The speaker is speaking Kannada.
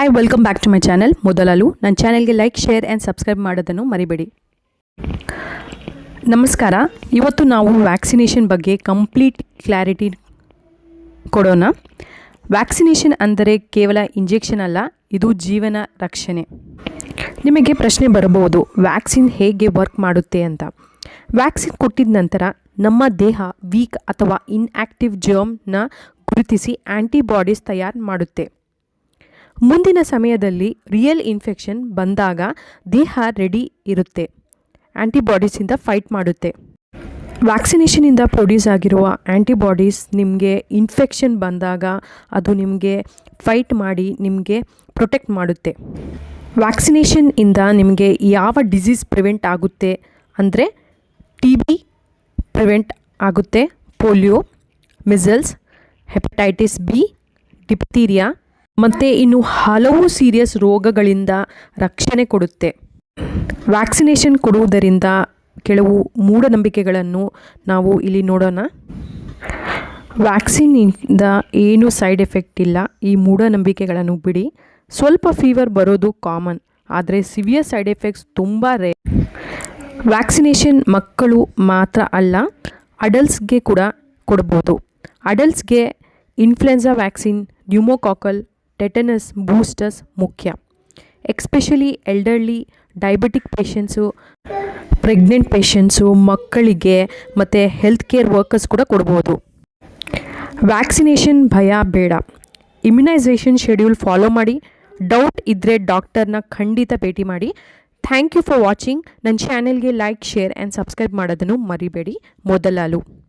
Hi welcome back to my channel ಮೊದಲಲು ನನ್ನ ಚಾನಲ್ಗೆ ಲೈಕ್ ಶೇರ್ ಆ್ಯಂಡ್ ಸಬ್ಸ್ಕ್ರೈಬ್ ಮಾಡೋದನ್ನು ಮರಿಬೇಡಿ. ನಮಸ್ಕಾರ. ಇವತ್ತು ನಾವು ವ್ಯಾಕ್ಸಿನೇಷನ್ ಬಗ್ಗೆ ಕಂಪ್ಲೀಟ್ ಕ್ಲಾರಿಟಿ ಕೊಡೋಣ. ವ್ಯಾಕ್ಸಿನೇಷನ್ ಅಂದರೆ ಕೇವಲ ಇಂಜೆಕ್ಷನ್ ಅಲ್ಲ, ಇದು ಜೀವನ ರಕ್ಷಣೆ. ನಿಮಗೆ ಪ್ರಶ್ನೆ ಬರಬಹುದು ವ್ಯಾಕ್ಸಿನ್ ಹೇಗೆ ವರ್ಕ್ ಮಾಡುತ್ತೆ ಅಂತ. ವ್ಯಾಕ್ಸಿನ್ ಕೊಟ್ಟಿದ ನಂತರ ನಮ್ಮ ದೇಹ ವೀಕ್ ಅಥವಾ ಇನ್ಆಕ್ಟಿವ್ ಜರ್ಮ್ನ ಗುರುತಿಸಿ ಆ್ಯಂಟಿಬಾಡೀಸ್ ತಯಾರು ಮಾಡುತ್ತೆ. ಮುಂದಿನ ಸಮಯದಲ್ಲಿ ರಿಯಲ್ ಇನ್ಫೆಕ್ಷನ್ ಬಂದಾಗ ದೇಹ ರೆಡಿ ಇರುತ್ತೆ ಆ್ಯಂಟಿಬಾಡೀಸಿಂದ ಫೈಟ್ ಮಾಡುತ್ತೆ. ವ್ಯಾಕ್ಸಿನೇಷನಿಂದ ಪ್ರೊಡ್ಯೂಸ್ ಆಗಿರುವ ಆ್ಯಂಟಿಬಾಡೀಸ್ ನಿಮಗೆ ಇನ್ಫೆಕ್ಷನ್ ಬಂದಾಗ ಅದು ನಿಮಗೆ ಫೈಟ್ ಮಾಡಿ ನಿಮಗೆ ಪ್ರೊಟೆಕ್ಟ್ ಮಾಡುತ್ತೆ. ವ್ಯಾಕ್ಸಿನೇಷನ್ನಿಂದ ನಿಮಗೆ ಯಾವ ಡಿಸೀಸ್ ಪ್ರಿವೆಂಟ್ ಆಗುತ್ತೆ ಅಂದರೆ ಟಿ ಬಿ ಪ್ರಿವೆಂಟ್ ಆಗುತ್ತೆ polio measles hepatitis B diphtheria ಮತ್ತು ಇನ್ನು ಹಲವು ಸೀರಿಯಸ್ ರೋಗಗಳಿಂದ ರಕ್ಷಣೆ ಕೊಡುತ್ತೆ. ವ್ಯಾಕ್ಸಿನೇಷನ್ ಕೊಡುವುದರಿಂದ ಕೆಲವು ಮೂಢನಂಬಿಕೆಗಳನ್ನು ನಾವು ಇಲ್ಲಿ ನೋಡೋಣ. ವ್ಯಾಕ್ಸಿನಿಂದ ಏನು ಸೈಡ್ ಎಫೆಕ್ಟ್ ಇಲ್ಲ. ಈ ಮೂಢನಂಬಿಕೆಗಳನ್ನು ಬಿಡಿ. ಸ್ವಲ್ಪ ಫೀವರ್ ಬರೋದು ಕಾಮನ್ ಆದರೆ ಸಿವಿಯರ್ ಸೈಡ್ ಎಫೆಕ್ಟ್ಸ್ ತುಂಬ ರೇ ವ್ಯಾಕ್ಸಿನೇಷನ್ ಮಕ್ಕಳು ಮಾತ್ರ ಅಲ್ಲ ಅಡಲ್ಟ್ಸ್ಗೆ ಕೂಡ ಕೊಡ್ಬೋದು. ಅಡಲ್ಟ್ಸ್ಗೆ influenza vaccine pneumococcal tetanus boosters ಮುಖ್ಯ especially elderly diabetic patients pregnant patients ಮಕ್ಕಳಿಗೆ ಮತ್ತು ಹೆಲ್ತ್ ಕೇರ್ ವರ್ಕರ್ಸ್ ಕೂಡ ಕೊಡ್ಬೋದು. ವ್ಯಾಕ್ಸಿನೇಷನ್ ಭಯ ಬೇಡ. ಇಮ್ಯುನೈಸೇಷನ್ ಶೆಡ್ಯೂಲ್ ಫಾಲೋ ಮಾಡಿ. ಡೌಟ್ ಇದ್ದರೆ ಡಾಕ್ಟರ್ನ ಖಂಡಿತ ಭೇಟಿ ಮಾಡಿ. ಥ್ಯಾಂಕ್ ಯು ಫಾರ್ ವಾಚಿಂಗ್ ನನ್ನ ಚಾನೆಲ್ಗೆ ಲೈಕ್ ಶೇರ್ ಆ್ಯಂಡ್ ಸಬ್ಸ್ಕ್ರೈಬ್ ಮಾಡೋದನ್ನು ಮರಿಬೇಡಿ. ಮೊದಲಾಲು.